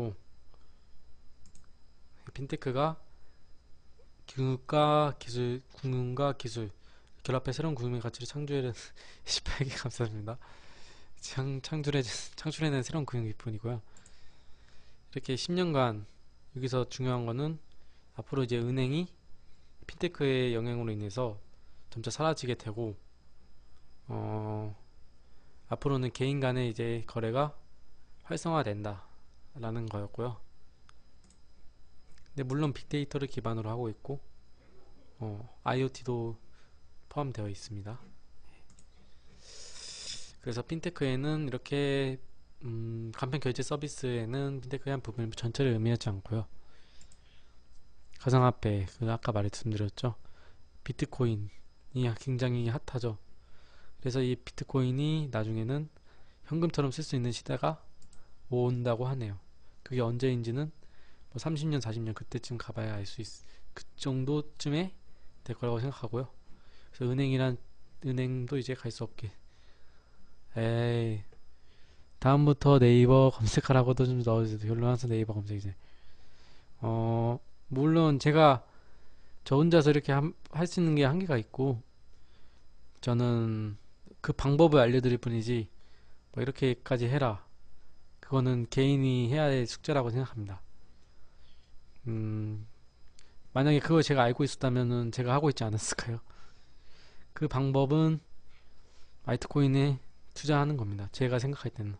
거고 핀테크가 기술과 기술, 금융과 기술 결합해 새로운 금융의 가치를 창조해낸 18개 감사합니다. 창, 창출해, 창출해낸 새로운 금융 기본이고요. 이렇게 10년간 여기서 중요한 거는 앞으로 이제 은행이 핀테크의 영향으로 인해서 점차 사라지게 되고 어, 앞으로는 개인 간의 이제 거래가 활성화된다 라는 거였고요. 근데 물론 빅데이터를 기반으로 하고 있고 어, IoT도 포함되어 있습니다. 그래서 핀테크에는 이렇게 음, 간편 결제 서비스에는 핀테크의 한 부분 전체를 의미하지 않고요. 가상화폐, 그 아까 말씀드렸죠. 비트코인이 굉장히 핫하죠. 그래서 이 비트코인이 나중에는 현금처럼 쓸 수 있는 시대가 온다고 하네요. 그게 언제인지는 뭐 30년, 40년 그때쯤 가봐야 알 수 있, 그 정도쯤에 될 거라고 생각하고요. 그래서 은행이란 은행도 이제 갈 수 없게. 에이. 다음부터 네이버 검색하라고도 좀 넣어주세요. 결론 항상 네이버 검색이지. 어, 물론 제가 저 혼자서 이렇게 할 수 있는 게 한계가 있고, 저는 그 방법을 알려드릴 뿐이지, 뭐 이렇게까지 해라. 그거는 개인이 해야 될 숙제라고 생각합니다. 음, 만약에 그걸 제가 알고 있었다면은 제가 하고 있지 않았을까요? 그 방법은 마이트코인에 투자하는 겁니다. 제가 생각할 때는.